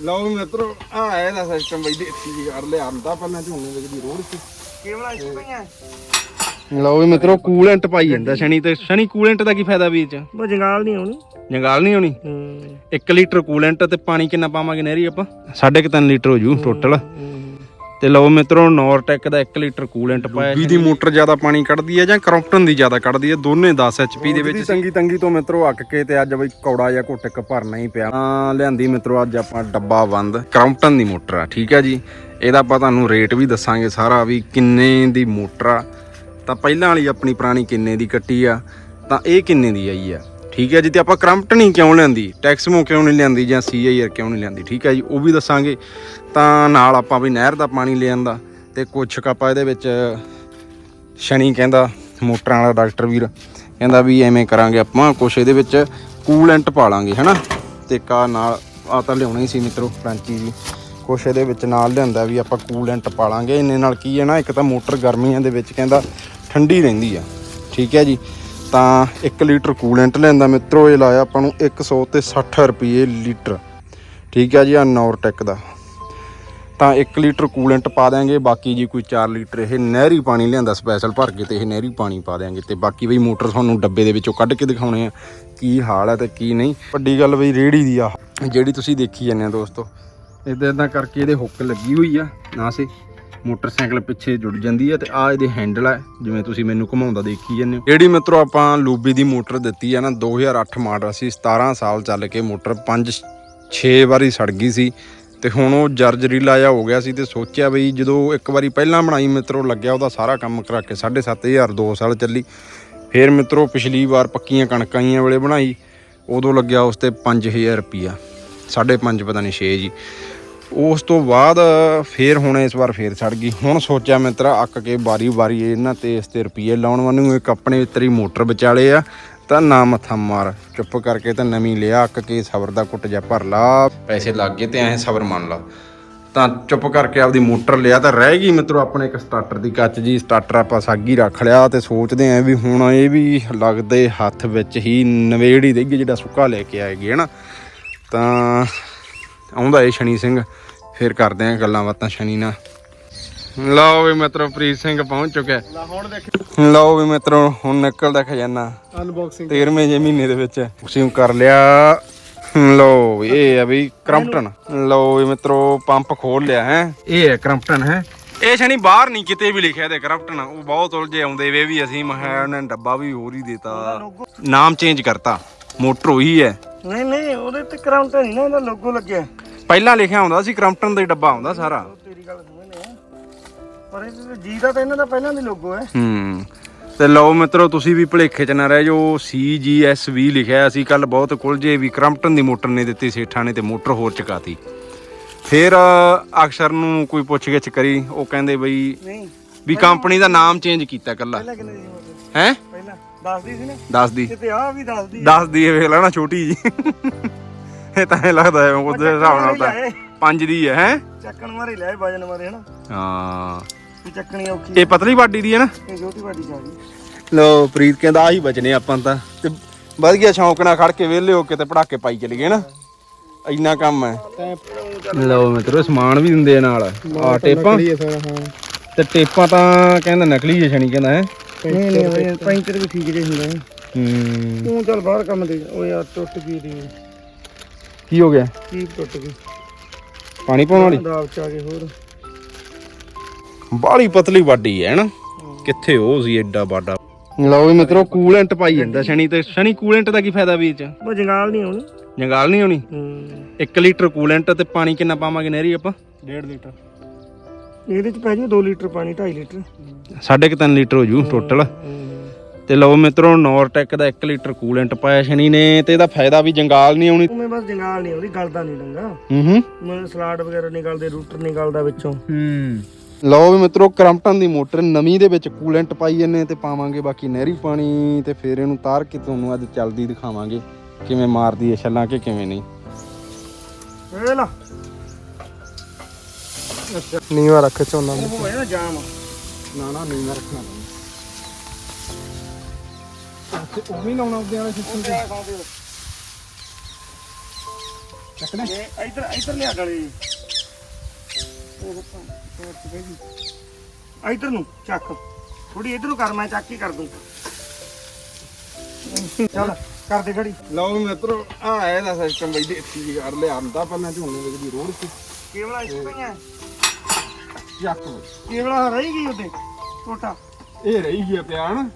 ਲਓ ਵੀ ਮਿੱਤਰੋ ਆ ਇਹਦਾ ਸਿਸਟਮ ਬਈ ਦੇਸੀ ਜੀ ਕਰ ਲਿਆਂਦਾ ਪਹਿਲਾਂ ਝੋਨੇ ਵਿੱਚ ਦੀ ਰੋੜ ਚ ਕੇਵਲ ਇਸ ਪਈਆਂ ਲਓ ਵੀ ਮਿੱਤਰੋ ਕੂਲੈਂਟ ਪਾਈ ਜਾਂਦਾ ਸ਼ਨੀ ਤੇ। ਸ਼ਨੀ ਕੂਲੈਂਟ ਦਾ ਕੀ ਫਾਇਦਾ ਵੀ ਇਹ ਚ? ਉਹ ਜੰਗਾਲ ਨਹੀਂ ਆਉਣੀ ਜੰਗਾਲ ਨਹੀਂ ਹੋਣੀ? ਹੂੰ। 1 ਲੀਟਰ ਕੂਲੈਂਟ ਤੇ ਪਾਣੀ ਕਿੰਨਾ ਪਾਵਾਂਗੇ ਨਹਿਰੀ ਆਪਾਂ? 3.5 ਲੀਟਰ ਹੋ ਜੂ ਟੋਟਲ ਤੇ ਲਓ ਮਿੱਤਰੋ ਨੋਰਟੈਕ ਦਾ 1 ਲੀਟਰ ਕੂਲੈਂਟ ਪਾਇਆ ਵੀ ਦੀ ਮੋਟਰ ਜ਼ਿਆਦਾ ਪਾਣੀ ਕੱਢਦੀ ਹੈ ਜਾਂ ਕਰੌਪਟਨ ਦੀ ਜ਼ਿਆਦਾ ਕੱਢਦੀ ਹੈ? ਦੋਨੇ 10 ਐਚਪੀ ਦੇ ਵਿੱਚ ਤੰਗੀ ਤੰਗੀ ਤੋਂ ਮਿੱਤਰੋ ਅੱਕ ਕੇ ਤੇ ਅੱਜ ਬਈ ਕੌੜਾ ਜਾਂ ਘੁੱਟ ਇੱਕ ਭਰਨਾ ਹੀ ਪਿਆ। ਤਾਂ ਲਿਆਂਦੀ ਮਿੱਤਰੋ ਅੱਜ ਆਪਾਂ ਡੱਬਾ ਬੰਦ ਕਰੌਪਟਨ ਦੀ ਮੋਟਰ ਆ ਠੀਕ ਹੈ ਜੀ? ਇਹਦਾ ਆਪਾਂ ਤੁਹਾਨੂੰ ਰੇਟ ਵੀ ਦੱਸਾਂਗੇ ਸਾਰਾ ਵੀ ਕਿੰਨੇ ਦੀ ਮੋਟਰ ਆ। ਤਾਂ ਪਹਿਲਾਂ ਵਾਲੀ ਆਪਣੀ ਪੁਰਾਣੀ ਕਿੰਨੇ ਦੀ ਕੱਟੀ ਆ? ਤਾਂ ਇਹ ਕਿੰਨੇ ਦੀ ਆਈ ਆ? ਠੀਕ ਹੈ ਜੀ, ਤੇ ਆਪਾਂ ਕਰੰਪਟਨੀ ਕਿਉਂ ਲੈਂਦੀ ਟੈਕਸਮੋ ਕਿਉਂ ਨਹੀਂ ਲੈਂਦੀ ਜਾਂ ਸੀਆਈਆਰ ਕਿਉਂ ਨਹੀਂ ਲੈਂਦੀ ਠੀਕ ਹੈ ਜੀ, ਉਹ ਵੀ ਦੱਸਾਂਗੇ। ਤਾਂ ਨਾਲ ਆਪਾਂ ਵੀ ਨਹਿਰ ਦਾ ਪਾਣੀ ਲੈ ਆਂਦਾ ਤੇ ਕੁਛ ਕੁ ਆਪਾਂ ਇਹਦੇ ਵਿੱਚ ਸ਼ਨੀ ਕਹਿੰਦਾ, ਮੋਟਰਾਂ ਵਾਲਾ ਡਾਕਟਰ ਵੀਰ ਕਹਿੰਦਾ ਵੀ ਐਵੇਂ ਕਰਾਂਗੇ ਆਪਾਂ, ਕੁਛ ਇਹਦੇ ਵਿੱਚ ਕੂਲੈਂਟ ਪਾ ਲਾਂਗੇ, ਹਨਾ? ਤੇ ਕਾ ਨਾਲ ਆ ਤਾਂ ਲਿਆਉਣਾ ਹੀ ਸੀ ਮਿੱਤਰੋ ਫ੍ਰੈਂਚੀ ਜੀ। ਕੁਛ ਇਹਦੇ ਵਿੱਚ ਨਾਲ ਲਿਆਂਦਾ ਵੀ ਆਪਾਂ ਕੂਲੈਂਟ ਪਾ ਲਾਂਗੇ। ਇੰਨੇ ਨਾਲ ਕੀ ਹੈ ਨਾ, ਇੱਕ ਤਾਂ ਮੋਟਰ ਗਰਮੀਆਂ ਦੇ ਵਿੱਚ ਕਹਿੰਦਾ ਠੰਡੀ ਰਹਿੰਦੀ ਆ। ਠੀਕ ਹੈ ਜੀ ਤਾਂ 1 ਲੀਟਰ ਕੂਲੈਂਟ ਲੈਂਦਾ ਮਿੱਤਰੋ, ਇਹ ਲਾਇਆ ਆਪਾਂ ਨੂੰ 100 ਤੇ 60 ਰੁਪਏ ਲੀਟਰ। ਠੀਕ ਹੈ ਜੀ ਆ ਨੌਰਟੈਕ ਦਾ। ਤਾਂ 1 ਲੀਟਰ ਕੂਲੈਂਟ ਪਾ ਦਿਆਂਗੇ, ਬਾਕੀ ਜੀ ਕੋਈ 4 ਲੀਟਰ ਇਹ ਨਹਿਰੀ ਪਾਣੀ ਲਿਆਂਦਾ ਸਪੈਸ਼ਲ ਭਰ ਕੇ ਤੇ ਇਹ ਨਹਿਰੀ ਪਾਣੀ ਪਾ ਦਿਆਂਗੇ ਤੇ ਬਾਕੀ ਬਈ ਮੋਟਰ ਤੁਹਾਨੂੰ ਡੱਬੇ ਦੇ ਵਿੱਚੋਂ ਕੱਢ ਕੇ ਦਿਖਾਉਣੇ ਆ ਕੀ ਹਾਲ ਹੈ ਤੇ ਕੀ ਨਹੀਂ। ਵੱਡੀ ਗੱਲ ਬਈ ਰੇੜੀ ਦੀ ਆ, ਜਿਹੜੀ ਤੁਸੀਂ ਦੇਖੀ ਜਾਂਦੇ ਆ ਦੋਸਤੋ। ਇਦਾਂ ਇਦਾਂ ਕਰਕੇ ਇਹਦੇ ਹੁੱਕ ਲੱਗੀ ਹੋਈ ਆ, ਨਾ ਸੇ। ਮੋਟਰਸਾਈਕਲ ਪਿੱਛੇ ਜੁੜ ਜਾਂਦੀ ਹੈ ਤੇ ਆ ਇਹਦੇ ਹੈਂਡਲ ਹੈ ਜਿਵੇਂ ਤੁਸੀਂ ਮੈਨੂੰ ਘੁਮਾਉਂਦਾ ਦੇਖੀ ਜਾਂਦੇ ਹੋ। ਜਿਹੜੀ ਮਿੱਤਰੋ ਆਪਾਂ ਲੂਬੀ ਦੀ ਮੋਟਰ ਦਿੱਤੀ ਹੈ ਨਾ 2008 ਮਾਡਲ ਸੀ 17 ਸਾਲ ਚੱਲ ਕੇ ਮੋਟਰ 5 6 ਵਾਰੀ ਸੜ ਗਈ ਸੀ ਤੇ ਹੁਣ ਉਹ ਜਰਜਰੀਲਾ ਜਿਹਾ ਹੋ ਗਿਆ ਸੀ ਤੇ ਸੋਚਿਆ ਬਈ ਜਦੋਂ ਇੱਕ ਵਾਰੀ ਪਹਿਲਾਂ ਬਣਾਈ ਮਿੱਤਰੋ, ਲੱਗਿਆ ਉਹਦਾ ਸਾਰਾ ਕੰਮ ਕਰਾ ਕੇ 7500 2 ਸਾਲ ਚੱਲੀ। ਫਿਰ ਮਿੱਤਰੋ ਪਿਛਲੀ ਵਾਰ ਪੱਕੀਆਂ ਕਣਕਾਂ ਆਈਆਂ ਵੇਲੇ ਬਣਾਈ, ਉਦੋਂ ਲੱਗਿਆ ਉਸ ਤੇ 5000 ਰੁਪਿਆ 5.5 ਪਤਾ ਨਹੀਂ 6 ਜੀ। ਉਸ ਤੋਂ ਬਾਅਦ ਫੇਰ ਹੁਣ ਇਸ ਵਾਰ ਫੇਰ ਸੜ ਗਈ। ਹੁਣ ਸੋਚਿਆ ਮਿੱਤਰਾ, ਅੱਕ ਕੇ ਵਾਰੀ ਵਾਰੀ ਇਹਨਾਂ ਤੇ ਇਸ ਤੇ ਰੁਪਏ ਲਾਉਣ ਵਾਨੂੰ ਇੱਕ ਆਪਣੇ ਤੇਰੀ ਮੋਟਰ ਵਿਚਾਲੇ ਆ, ਤਾਂ ਨਾ ਮੱਥਾ ਮਾਰ। ਚੁੱਪ ਕਰਕੇ ਤਾਂ ਨਵੀਂ ਲਿਆ, ਅੱਕ ਕੇ ਸਬਰ ਦਾ ਕੁੱਟ ਜਾ ਭਰ ਲਾ। ਪੈਸੇ ਲੱਗ ਗਏ ਤੇ ਐਂ ਸਬਰ ਮੰਨ ਲਾ। ਤਾਂ ਚੁੱਪ ਕਰਕੇ ਆਪਦੀ ਮੋਟਰ ਲਿਆ ਤਾਂ ਰਹਿ ਗਈ ਮਿੱਤਰੋ, ਆਪਣੇ ਇੱਕ ਸਟਾਰਟਰ ਦੀ ਕੱਚ ਜੀ। ਸਟਾਰਟਰ ਆਪਾਂ ਸਾਗੀ ਰੱਖ ਲਿਆ ਤੇ ਸੋਚਦੇ ਆਂ ਵੀ ਹੁਣ ਇਹ ਵੀ ਲੱਗਦੇ ਹੱਥ ਵਿੱਚ ਹੀ ਨਵੇੜੀ ਹੀ ਦੇਈਏ ਜਿਹੜਾ ਸੁੱਕਾ ਲੈ ਕੇ ਆਏਗੀ ਹਨਾ ਤਾਂ ਆਉਂਦਾ ਏ ਸ਼ਨੀ ਸਿੰਘ। ਫਿਰ ਕਰਦੇ ਆਂ ਗੱਲਾਂ ਬਾਤਾਂ ਸ਼ਨੀ ਨਾਲ। ਲਓ ਵੀ ਮਿੱਤਰੋ ਪ੍ਰੀਤ ਸਿੰਘ ਪਹੁੰਚ ਚੁੱਕਿਆ। ਲਾ ਹੁਣ ਦੇਖ। ਲਓ ਵੀ ਮਿੱਤਰੋ ਹੁਣ ਨਿਕਲਦਾ ਖਜ਼ਾਨਾ। ਅਨਬਾਕਸਿੰਗ 13ਵੇਂ ਜੇ ਮਹੀਨੇ ਦੇ ਵਿੱਚ ਤੁਸੀਂ ਕਰ ਲਿਆ। ਲਓ ਇਹ ਆ ਵੀ ਕਰੰਪਟਨ। ਲਓ ਵੀ ਮਿੱਤਰੋ ਪੰਪ ਖੋਲ ਲਿਆ ਹੈ। ਇਹ ਹੈ ਕਰੰਪਟਨ ਹੈ। ਇਹ ਸ਼ਨੀ ਬਾਹਰ ਨਹੀਂ ਕਿਤੇ ਵੀ ਲਿਖਿਆ ਤੇ ਕਰੰਪਟਨ ਉਹ ਬਹੁਤ ਉਲਝੇ ਆਉਂਦੇ ਵੇ ਵੀ ਅਸੀਂ ਮਹਾ ਉਹਨੇ ਡੱਬਾ ਵੀ ਹੋਰ ਹੀ ਦੇਤਾ। ਨਾਮ ਚੇਂਜ ਕਰਤਾ। ਮੋਟਰ ਉਹੀ ਹੈ। ਨਹੀਂ ਨਹੀਂ ਉਹਦੇ ਤੇ ਕਰਾਉਂਟ ਨਹੀਂ ਨਾ ਇਹਦਾ ਲੋਗੋ ਲੱਗਿਆ। ਪਹਿਲਾਂ ਲਿਖਿਆ ਹੁੰਦਾ ਸੀ ਕਰੰਪਟਨ ਦਾ ਹੀ ਡੱਬਾ ਹੁੰਦਾ ਸਾਰਾ। ਉਹ ਤੇਰੀ ਗੱਲ ਸਮਝਨੇ ਪਰ ਇਹ ਤੇ ਜੀ ਦਾ ਤਾਂ ਇਹਨਾਂ ਦਾ ਪਹਿਲਾਂ ਦੀ ਲੋਗੋ ਹੈ। ਹੂੰ। ਤੇ ਲਓ ਮਿੱਤਰੋ ਤੁਸੀਂ ਵੀ ਭੁਲੇਖੇ ਚ ਨਾ ਰਹਿ ਜੋ CGSV ਲਿਖਿਆ ਅਸੀਂ ਕੱਲ ਬਹੁਤ ਕੁਲਝੇ ਵੀ ਕਰੰਪਟਨ ਦੀ ਮੋਟਰ ਨੇ ਦਿੱਤੀ ਸੇਠਾਂ ਨੇ ਤੇ ਮੋਟਰ ਹੋਰ ਚਕਾਤੀ। ਫਿਰ ਅਕਸਰ ਨੂੰ ਕੋਈ ਪੁੱਛ ਗਿੱਛ ਕਰੀ ਉਹ ਕਹਿੰਦੇ ਬਈ ਨਹੀਂ। ਵੀ ਕੰਪਨੀ ਦਾ ਨਾਮ ਚੇਂਜ ਕੀਤਾ ਕੱਲਾ ਪਹਿਲਾਂ ਕਿੰਨੇ ਦੀ ਮੋਟਰ? ਹੈ? ਪਹਿਲਾਂ। ਦੱਸਦੀ ਸੀ ਨਾ? ਦੱਸਦੀ। ਕਿਤੇ ਆ ਵੀ ਦੱਸਦੀ ਦੱਸਦੀ ਵੇਖ ਲੈਣਾ ਛੋਟੀ ਜੀ। ਇਹ ਤਾਂ ਐਂ ਲੱਗਦਾ ਹੈ ਉਹਦੇ ਹਿਸਾਬ ਨਾਲ ਤਾਂ ਪੰਜ ਦੀ ਹੈ ਹੈ? ਚੱਕਣ ਮਾਰੇ ਲੈ ਵਜਨ ਮਾਰੇ ਹਨਾ? ਹਾਂ। ਵੀ ਚੱਕਣੀ ਔਖੀ ਇਹ ਪਤਲੀ ਬਾਡੀ ਦੀ ਹੈ ਨਾ? ਇਹ ਛੋਟੀ ਵੱਡੀ ਗਈ ਲੋ ਪ੍ਰੀਤ ਕਹਿੰਦਾ ਆਹੀ ਬਚਨੇ ਆਪਾਂ ਤਾਂ। ਤੇ ਵਧ ਗਿਆ ਸ਼ੌਂਕ ਨਾਲ ਖੜ ਕੇ ਵਿਹਲੇ ਹੋ ਕੇ ਤੇ ਪੜਾਕੇ ਪਾਈ ਚਲੇ ਗਏ ਨਾ ਇੰਨਾ ਕੰਮ ਹੈ। ਲਓ ਮਿੱਤਰੋ ਸਮਾਨ ਵੀ ਦਿੰਦੇ ਆ ਨਾਲ। ਆ ਟੇਪਾਂ। ਤੇ ਟੇਪਾਂ ਤਾਂ ਕਹਿੰਦਾ ਨਕਲੀ ਜੇ ਛਣੀ ਕਹਿੰਦਾ ਹੈ? ਨਹੀਂ ਨਹੀਂ ਪੈਂਚਰ ਵੀ ਠੀਕ ਜੇ ਹੁੰਦਾ ਹੈ ਹੂੰ। ਤੂੰ ਚੱਲ ਬਾਹਰ ਕੰਮ ਦੇ ਓ ਯਾਰ ਟੁੱਟ ਗਈ ਦੀ। ਕੀ ਹੋ ਗਿਆ? ਕੀ ਟੁੱਟ ਗਈ? ਪਾਣੀ ਪਾਉਣ ਵਾਲੀ? ਦਾਬ ਚ ਆ ਗਏ ਹੋਰ। ਬਾਹਲੀ ਪਤਲੀ ਬਾਡੀ ਹੈ ਨਾ ਕਿੱਥੇ ਉਹ ਸੀ ਐਡਾ ਬਾਡਾ ਲਓ ਵੀ ਮਿੱਤਰੋ ਕੂਲੈਂਟ ਪਾਈ ਜਾਂਦਾ ਸ਼ਨੀ ਤੇ। ਸ਼ਨੀ ਕੂਲੈਂਟ ਦਾ ਕੀ ਫਾਇਦਾ ਵੀ ਚ? ਉਹ ਜੰਗਾਲ ਨਹੀਂ ਆਉਣੀ ਜੰਗਾਲ ਨਹੀਂ ਹੋਣੀ? ਹੂੰ। 1 ਲੀਟਰ ਕੂਲੈਂਟ ਤੇ ਪਾਣੀ ਕਿੰਨਾ ਪਾਵਾਂਗੇ ਨਹਿਰੀ ਆਪਾਂ? 1.5 ਲੀਟਰ। ਇਹਦੇ ਚ ਪੈ ਜੂ 2 ਲੀਟਰ ਪਾਣੀ 2.5 ਲੀਟਰ। 3.5 ਲੀਟਰ ਹੋ ਜੂ ਟੋਟਲ ਤੇ ਲਓ ਮਿੱਤਰੋ ਨੋਰਟੈਕ ਦਾ 1 ਲੀਟਰ ਕੂਲੈਂਟ ਪਾਇਆ ਸ਼ਨੀ ਨੇ ਤੇ ਇਹਦਾ ਫਾਇਦਾ ਵੀ ਜੰਗਾਲ ਨਹੀਂ ਆਉਣੀ। ਉਵੇਂ ਬਸ ਜੰਗਾਲ ਨਹੀਂ ਆਉਂਦੀ ਗਲਦਾ ਨਹੀਂ ਡੰਗਾ। ਹੂੰ ਹੂੰ। ਮੈਂ ਸਲਾਡ ਵਗੈਰਾ ਨਿਕਲਦੇ ਰੂਟਰ ਨਿਕਲਦਾ ਵਿੱਚੋਂ। ਹੂੰ। ਲਓ ਵੀ ਮਿੱਤਰੋ ਕਰੰਪਟਨ ਦੀ ਮੋਟਰ ਨਵੀਂ ਦੇ ਵਿੱਚ ਕੂਲੈਂਟ ਪਾਈ ਜੰਨੇ ਤੇ ਪਾਵਾਂਗੇ ਬਾਕੀ ਨਹਿਰੀ ਪਾਣੀ ਤੇ ਫਿਰ ਇਹਨੂੰ ਤਾਰ ਕੇ ਤੁਹਾਨੂੰ ਅੱਜ ਚੱਲਦੀ ਦਿਖਾਵਾਂਗੇ ਕਿਵੇਂ ਮਾਰਦੀ ਹੈ ਛੱਲਾਂ ਕਿ ਕਿਵੇਂ ਨਹੀਂ। ਇਹ ਲਾ। ਨੀਵਾ ਰੱਖ ਝੋਨਾ। ਉਹ ਹੋਇਆ ਨਾ ਜਾਮ ਨਾ ਨਾ ਨੀਵਾ ਰੱਖਣਾ। ਉਹ ਵੀ ਲਾਉਣਾ ਉਹਦੇ ਵਾਲੇ ਸਿਸਟਮ ਤੇ। ਚੱਕ ਲੈ। ਇਹ ਇੱਧਰ ਇੱਧਰ ਲਿਆ ਗਲੇ। ਉਹ ਤੋੜ ਚ ਗਈ ਇੱਧਰ ਨੂੰ ਚੱਕ। ਥੋੜੀ ਇੱਧਰ ਨੂੰ ਕਰ ਮੈਂ ਚੱਕ ਹੀ ਕਰ ਦੂੰ। ਚੱਲ ਕਰ ਦੇ ਗੜੀ ਲਓ ਮਿੱਤਰੋ ਆ ਇਹਦਾ ਸਿਸਟਮ ਬਈ ਜੀ ਕਰ ਲਿਆਂਦਾ ਪਹਿਲਾਂ ਝੋਨੇ ਵਿੱਚ ਦੀ ਰੋੜ ਸੀ ਕੇਵਲਾ ਇਸ ਪਈਆਂ ਚੱਕ। ਕੇਵਲਾ ਰਹੀ ਗਈ ਉਹਦੇ ਟੋਟਾ ਇਹ ਰਹੀ ਗਿਆ ਪਿਆਣ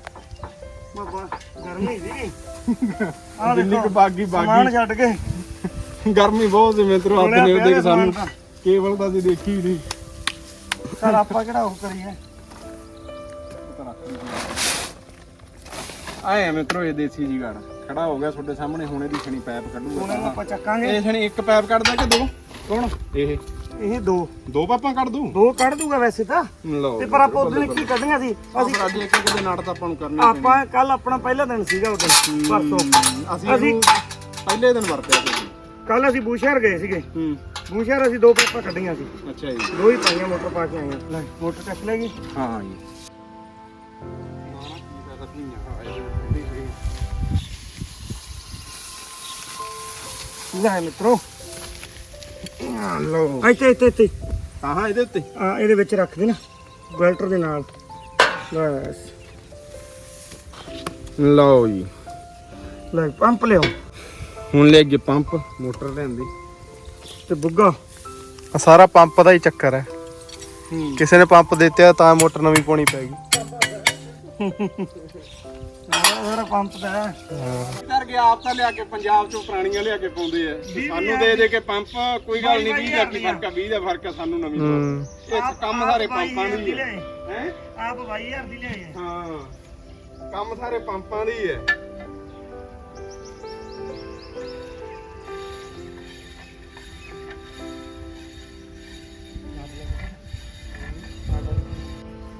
ਗਰਮੀ ਸੀ। ਆ ਦਿੱਲੀ ਦੇਖੋ ਕੋ ਬਾਗੀ ਸਮਾਨ ਬਾਗੀ ਛੱਡ ਕੇ। ਗਰਮੀ ਬਹੁਤ ਸੀ ਮਿੱਤਰੋ ਆਪਣੇ ਪਿਆ ਉਹਦੇ ਸਾਨੂੰ ਕੇਵਲ ਤਾਂ ਅਸੀਂ ਦੇਖੀ ਨਹੀਂ। ਸਰ ਆਪਾਂ ਕਿਹੜਾ ਉਹ ਕਰੀਏ? ਆਏ ਮਿੱਤਰੋ ਇਹ ਦੇਸੀ ਜੀ ਗਾੜ ਖੜਾ ਹੋ ਗਿਆ ਤੁਹਾਡੇ ਸਾਹਮਣੇ ਹੁਣ ਇਹਦੀ ਛਣੀ ਹੁਣ ਕੱਢੂਗਾ ਇਹਨੂੰ ਆਪਾਂ ਚੱਕਾਂਗੇ। ਇਹ ਛਣੀ ਇੱਕ ਪੈਪ ਕੱਢਦਾ ਕਿ ਦੋ? ਕੌਣ? ਇਹ। ਇਹ ਦੋ। ਦੋ ਪਾਪਾਂ ਕੱਢ ਦੂੰ? ਦੋ ਕੱਢ ਦੂਗਾ ਵੈਸੇ ਤਾਂ। ਲਓ ਤੇ ਪਰ ਆਪਾਂ ਉਹਦੇ ਕੀ ਕੱਢੀਆਂ ਸੀ? ਅਸੀਂ ਅੱਜ ਇੱਕ ਇੱਕ ਦੇ ਨਾਟ ਤਾਂ ਆਪਾਂ ਨੂੰ ਕਰਨੇ ਆਪਾਂ ਕੱਲ ਆਪਣਾ ਪਹਿਲਾ ਦਿਨ ਸੀਗਾ ਉਹ ਦਿਨ ਪਰਸੋਂ ਅਸੀਂ ਇਹਨੂੰ ਪਹਿਲੇ ਦਿਨ ਵਰਤਿਆ ਸੀ। ਕੱਲ ਅਸੀਂ ਬੂਸ਼ਹਿਰ ਗਏ ਸੀਗੇ। ਹੂੰ। ਬੂਸ਼ਹਿਰ ਅਸੀਂ ਦੋ ਪੇਪਰ ਕੱਢੀਆਂ ਸੀ। ਅੱਛਾ ਜੀ। ਦੋ ਹੀ ਪਾਈਆਂ ਮੋਟਰ ਪਾ ਕੇ ਆਈਆਂ ਲੈ ਮੋਟਰ ਚੱਕ ਲੈ ਗਈ ਹਾਂ ਜੀ। ਲੈ ਮਿੱਤਰੋ ਲਓ। ਇੱਥੇ ਇੱਥੇ ਇੱਥੇ। ਹਾਂ ਹਾਂ ਇਹਦੇ ਉੱਤੇ। ਆ ਇਹਦੇ ਵਿੱਚ ਰੱਖ ਦੇ ਨਾ ਬੈਲਟਰ ਦੇ ਨਾਲ। ਬਸ। ਲਓ ਜੀ। ਲੈ ਪੰਪ ਲਿਓ ਹੁਣ ਲੈ ਕੇ ਪੰਪ ਮੋਟਰ ਲੈਂਦੀ ਤੇ ਬੁੱਗਾ। ਆ ਸਾਰਾ ਪੰਪ ਦਾ ਹੀ ਚੱਕਰ ਹੈ। ਹੂੰ। ਕਿਸੇ ਨੇ ਪੰਪ ਦਿੱਤੇ ਤਾਂ ਮੋਟਰ ਨਵੀਂ ਪਾਉਣੀ ਪੈ ਗਈ। ਸਾਰਾ ਪੰਪ ਦਾ ਹੈ। ਕਰਕੇ ਆਪ ਤਾਂ ਲਿਆ ਕੇ ਪੰਜਾਬ ਚੋਂ ਪੁਰਾਣੀਆਂ ਲਿਆ ਕੇ ਪਾਉਂਦੇ ਆ ਸਾਨੂੰ ਦੇ ਦੇ ਕੇ ਪੰਪ ਕੋਈ ਗੱਲ ਨਹੀਂ 20 ਦਾ ਕੀ ਫ਼ਰਕ ਆ 20 ਦਾ ਫ਼ਰਕ ਆ ਸਾਨੂੰ ਨਵੀਂ ਤੋਂ। ਇਹ ਕੰਮ ਸਾਰੇ ਪੰਪਾਂ ਦੀ ਹੈ। ਹੈ? ਆਪ 22000 ਦੀ ਲਿਆਏ। ਹਾਂ। ਕੰਮ ਸਾਰੇ ਪੰਪਾਂ ਦੀ ਹੈ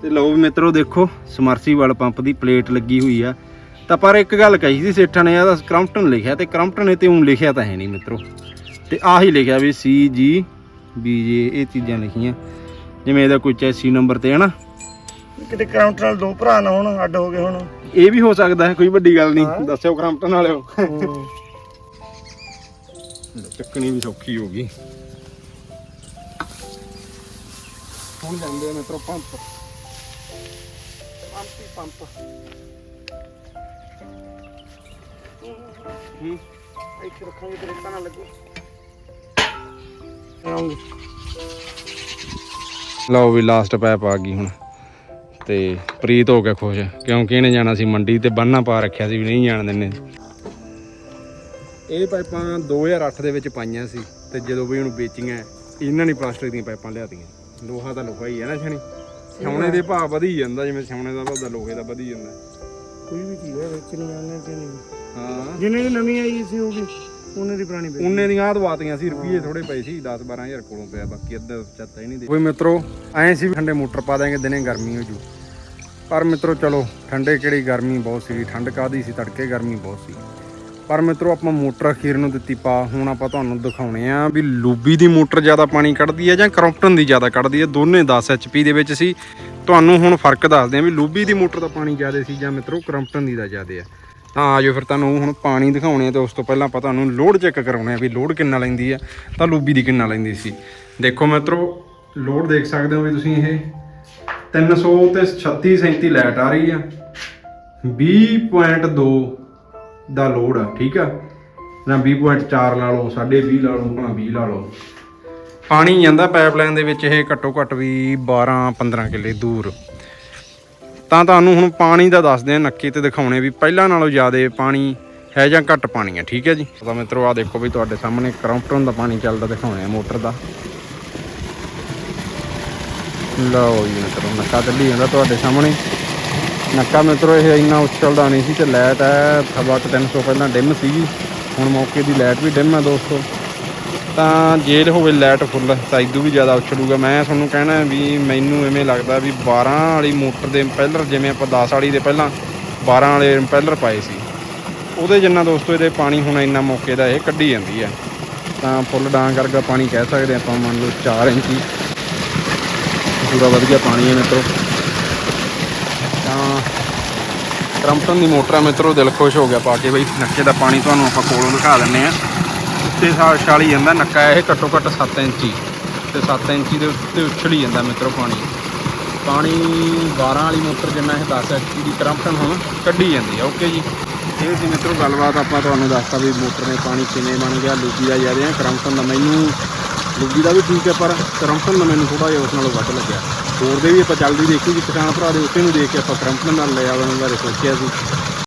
ਤੇ ਲਓ ਵੀ ਮਿੱਤਰੋ ਦੇਖੋ ਸਮਰਸੀਬਲ ਪੰਪ ਦੀ ਪਲੇਟ ਲੱਗੀ ਹੋਈ ਆ। ਤਾਂ ਪਰ ਇੱਕ ਗੱਲ ਕਹੀ ਸੀ ਸੇਠਾਂ ਨੇ ਇਹਦਾ ਕ੍ਰਮਪਟਨ ਲਿਖਿਆ ਤੇ ਕ੍ਰਮਪਟਨ ਤੇ ਉਂ ਲਿਖਿਆ ਤਾਂ ਹੈ ਨਹੀਂ ਮਿੱਤਰੋ। ਤੇ ਆਹੀ ਲਿਖਿਆ ਵੀ ਸੀ ਜੀ ਬੀ ਜੇ ਇਹ ਚੀਜ਼ਾਂ ਲਿਖੀਆਂ। ਜਿਵੇਂ ਇਹਦਾ ਕੋਈ ਚੈਸੀ ਨੰਬਰ ਤੇ ਹੈ ਨਾ। ਕਿਤੇ ਕਾਊਂਟਰ ਨਾਲ ਦੋ ਭਰਾ ਨਾ ਹੁਣ ਅੱਡ ਹੋ ਗਏ ਹੁਣ। ਇਹ ਵੀ ਹੋ ਸਕਦਾ ਹੈ ਕੋਈ ਵੱਡੀ ਗੱਲ। ਨਹੀਂ। ਦੱਸਿਓ ਕ੍ਰਮਪਟਨ ਵਾਲਿਓ। ਚੱਕਣੀ ਵੀ ਸੌਖੀ ਹੋ ਗਈ। ਹੁਣ ਜਾਂਦੇ ਨੇ ਮਿੱਤਰੋ ਪੰਪ। ਪੰਪ ਹੀ। ਪੰਪ ਹੂੰ। ਇੱਥੇ ਰੱਖਾਂਗੇ ਤੇ ਰੇਤਾ ਨਾ ਲੱਗੂ। ਆਉਂਗੇ। ਲਓ ਵੀ ਲਾਸਟ ਪੈਪ ਆ ਗਈ ਹੁਣ। ਤੇ ਪ੍ਰੀਤ ਹੋ ਗਿਆ ਖੁਸ਼ ਕਿਉਂਕਿ ਇਹਨੇ ਜਾਣਾ ਸੀ ਮੰਡੀ ਤੇ ਬੰਨਾ ਪਾ ਰੱਖਿਆ ਸੀ ਵੀ ਨਹੀਂ ਜਾਣ ਦਿੰਨੇ ਇਹ ਪਾਈਪਾਂ 2008 ਦੇ ਵਿੱਚ ਪਾਈਆਂ ਸੀ ਤੇ ਜਦੋਂ ਵੀ ਉਹਨੂੰ ਵੇਚੀਆਂ ਇਹਨਾਂ ਨੇ ਪਲਾਸਟਿਕ ਦੀਆਂ ਪਾਈਪਾਂ ਲਿਆਤੀਆਂ। ਲੋਹਾ ਤਾਂ ਲੋਹਾ ਹੀ ਹੈ ਨਾ ਛਣੀ ਸੋਨੇ ਦੇ ਭਾਅ ਵਧੀ ਜਾਂਦਾ ਜਿਵੇਂ ਸੋਨੇ ਦਾ ਭਾਅ ਲੋਹੇ ਦਾ ਵਧੀ ਜਾਂਦਾ। ਕੋਈ ਵੀ ਚੀਜ਼ ਹੈ ਵਿੱਚ ਨਹੀਂ ਆਣੇ ਤੇ ਨਹੀਂ ਹਾਂ। ਜਿੰਨੇ ਦੀ ਨਵੀਂ ਆਈ ਸੀ ਉਹ ਵੀ ਉਹਨੇ ਦੀ ਪੁਰਾਣੀ ਪਈ ਉਹਨੇ ਦੀਆਂ ਦਵਾਤੀਆਂ ਸੀ ਰੁਪਏ ਥੋੜੇ ਪਏ ਸੀ 10 12000 ਕੋਲੋਂ ਪਿਆ ਬਾਕੀ ਅੱਧਾ ਚੱਤਾ ਹੀ ਨਹੀਂ ਦੇ ਕੋਈ ਮਿੱਤਰੋ ਐਂ ਸੀ ਵੀ ਠੰਡੇ ਮੋਟਰ ਪਾ ਦਾਂਗੇ ਦਿਨੇ ਗਰਮੀ ਹੋ ਜੂ। ਪਰ ਮਿੱਤਰੋ ਚਲੋ ਠੰਡੇ ਕਿਹੜੀ ਗਰਮੀ ਬਹੁਤ ਸੀ ਠੰਡ ਕਾਦੀ ਸੀ ਤੜਕੇ ਗਰਮੀ ਬਹੁਤ ਸੀ। ਪਰ ਮਿੱਤਰੋ ਆਪਾਂ ਮੋਟਰ ਅਖੀਰ ਨੂੰ ਦਿੱਤੀ ਪਾ। ਹੁਣ ਆਪਾਂ ਤੁਹਾਨੂੰ ਦਿਖਾਉਣੇ ਆ ਵੀ ਲੂਬੀ ਦੀ ਮੋਟਰ ਜ਼ਿਆਦਾ ਪਾਣੀ ਕੱਢਦੀ ਹੈ ਜਾਂ ਕਰੌਪਟਨ ਦੀ ਜ਼ਿਆਦਾ ਕੱਢਦੀ ਹੈ ਦੋਨੇ 10 ਐਚਪੀ ਦੇ ਵਿੱਚ ਸੀ। ਤੁਹਾਨੂੰ ਹੁਣ ਫ਼ਰਕ ਦੱਸਦੇ ਆ ਵੀ ਲੂਬੀ ਦੀ ਮੋਟਰ ਦਾ ਪਾਣੀ ਜ਼ਿਆਦਾ ਸੀ ਜਾਂ ਮਿੱਤਰੋ ਕਰੌਪਟਨ ਦੀ ਦਾ ਜ਼ਿਆਦਾ ਆ। ਤਾਂ ਆਜੋ ਫਿਰ ਤੁਹਾਨੂੰ ਹੁਣ ਪਾਣੀ ਦਿਖਾਉਣੇ ਆ ਤੇ ਉਸ ਤੋਂ ਪਹਿਲਾਂ ਆਪਾਂ ਤੁਹਾਨੂੰ ਲੋਡ ਚੈੱਕ ਕਰਾਉਣੇ ਆ ਵੀ ਲੋਡ ਕਿੰਨਾ ਲੈਂਦੀ ਆ, ਤਾਂ ਲੂਬੀ ਦੀ ਕਿੰਨਾ ਲੈਂਦੀ ਸੀ। ਦੇਖੋ ਮਿੱਤਰੋ, ਲੋਡ ਦੇਖ ਸਕਦੇ ਹੋ ਵੀ ਤੁਸੀਂ ਇਹ 300 ਤੇ 36 37 ਲਾਈਟ ਆ ਰਹੀ ਆ। 20.2 ਦਾ ਲੋਡ ਆ, ਠੀਕ ਆ? ਨਾ 20.4 ਲਾ ਲਓ 20.5 ਲਾ ਲਓ ਭਾਵੇਂ 20 ਲਾ ਲਓ। ਪਾਣੀ ਜਾਂਦਾ ਪਾਈਪਲਾਈਨ ਦੇ ਵਿੱਚ, ਇਹ ਘੱਟੋ ਘੱਟ ਵੀ 12 15 ਕਿੱਲੇ ਦੂਰ। ਤਾਂ ਤੁਹਾਨੂੰ ਹੁਣ ਪਾਣੀ ਦਾ ਦੱਸਦੇ ਆ, ਨੱਕੇ ਤੇ ਦਿਖਾਉਣੇ ਵੀ ਪਹਿਲਾਂ ਨਾਲੋਂ ਜ਼ਿਆਦਾ ਪਾਣੀ ਹੈ ਜਾਂ ਘੱਟ ਪਾਣੀ ਆ, ਠੀਕ ਹੈ ਜੀ? ਤਾਂ ਮਿੱਤਰੋ ਆ ਦੇਖੋ ਵੀ ਤੁਹਾਡੇ ਸਾਹਮਣੇ ਕਰੌਂਪਟਨ ਦਾ ਪਾਣੀ ਚੱਲਦਾ ਦਿਖਾਉਣੇ ਆ, ਮੋਟਰ ਦਾ। ਲਓ ਜੀ ਮਿੱਤਰੋ, ਨੱਕਾ ਚੱਲੀ ਜਾਂਦਾ ਤੁਹਾਡੇ ਸਾਹਮਣੇ। ਨੱਕਾ ਮਿੱਤਰੋ, ਇਹ ਇੰਨਾ ਉਛਲਦਾ ਨਹੀਂ ਸੀ ਤੇ ਲਾਈਟ ਹੈ ਸਵਾ ਕੁ 300 ਪਹਿਲਾਂ ਡਿਮ ਸੀਗੀ। ਹੁਣ ਮੌਕੇ ਦੀ ਲਾਈਟ ਵੀ ਡਿਮ ਹੈ ਦੋਸਤੋ। ਤਾਂ ਜੇ ਹੋਵੇ ਲਾਈਟ ਫੁੱਲ ਤਾਂ ਇਦੋਂ ਵੀ ਜ਼ਿਆਦਾ ਉਛਲੂਗਾ। ਮੈਂ ਤੁਹਾਨੂੰ ਕਹਿਣਾ ਵੀ ਮੈਨੂੰ ਐਵੇਂ ਲੱਗਦਾ ਵੀ 12 ਵਾਲੀ ਮੋਟਰ ਦੇ ਇੰਪੈਲਰ ਜਿਵੇਂ ਆਪਾਂ 10 ਵਾਲੀ ਦੇ ਪਹਿਲਾਂ 12 ਵਾਲੇ ਇੰਪੈਲਰ ਪਾਏ ਸੀ। ਉਹਦੇ ਜਿੰਨਾ ਦੋਸਤੋ ਇਹਦੇ ਪਾਣੀ ਹੁਣ ਇੰਨਾ ਮੌਕੇ ਦਾ ਇਹ ਕੱਢੀ ਜਾਂਦੀ ਹੈ। ਤਾਂ ਫੁੱਲ ਡਾਂਗ ਕਰਕੇ ਪਾਣੀ ਕਹਿ ਸਕਦੇ ਆਪਾਂ, ਮੰਨ ਲਓ 4 ਇੰਚੀ। ਪੂਰਾ ਵਧੀਆ ਪਾਣੀ ਹੈ ਮਿੱਤਰੋ ਤਾਂ ਕਰੰਪਟਨ ਦੀ ਮੋਟਰ ਆ ਮਿੱਤਰੋ, ਦਿਲ ਖੁਸ਼ ਹੋ ਗਿਆ ਪਾ ਕੇ ਬਈ, ਨੱਕੇ ਦਾ ਪਾਣੀ ਤੁਹਾਨੂੰ ਆਪਾਂ ਕੋਲੋਂ ਦਿਖਾ ਦਿੰਨੇ ਆ ਉੱਤੇ ਸਾ- ਛਾਲੀ ਜਾਂਦਾ ਨੱਕਾ, ਇਹ ਘੱਟੋ ਘੱਟ 7 ਇੰਚੀ। ਤੇ 7 ਇੰਚੀ ਦੇ ਉੱਤੇ ਉਛਲੀ ਜਾਂਦਾ ਮਿੱਤਰੋ ਪਾਣੀ। ਪਾਣੀ 12 ਵਾਲੀ ਮੋਟਰ ਜਿੰਨਾ ਇਹ 10 ਐਚਪੀ ਦੀ ਕਰੰਪਟਨ ਹੁਣ ਕੱਢੀ ਜਾਂਦੀ ਆ, ਓਕੇ ਜੀ? ਇਹ ਸੀ ਮਿੱਤਰੋ, ਗੱਲਬਾਤ ਆਪਾਂ ਤੁਹਾਨੂੰ ਦੱਸਤਾ ਵੀ ਮੋਟਰ ਨੇ ਪਾਣੀ ਕਿਵੇਂ ਬਣ ਗਿਆ, ਲੂਗੀ ਦਾ ਜ਼ਿਆਦਾ ਕਰੰਪਟਨ ਦਾ ਮੈਨੂੰ ਲੂਗੀ ਦਾ ਵੀ ਠੀਕ ਹੈ, ਪਰ ਕਰੰਪਟਨ ਦਾ ਮੈਨੂੰ ਥੋੜਾ ਜਿਹਾ ਉਸ ਨਾਲੋਂ ਵੱਧ ਲੱਗਿਆ। ਹੋਰ ਦੇ ਵੀ ਆਪਾਂ ਚੱਲਦੀ ਦੇਖੀ ਕਿ ਕਿਸਾਨ ਭਰਾ ਦੇ ਉਸੇ ਨੂੰ ਦੇਖ ਕੇ ਆਪਾਂ ਕਰੰਪਟਨ ਨਾਲ ਲਿਆ ਬਣਨ ਬਾਰੇ ਸੋਚਿਆ ਸੀ।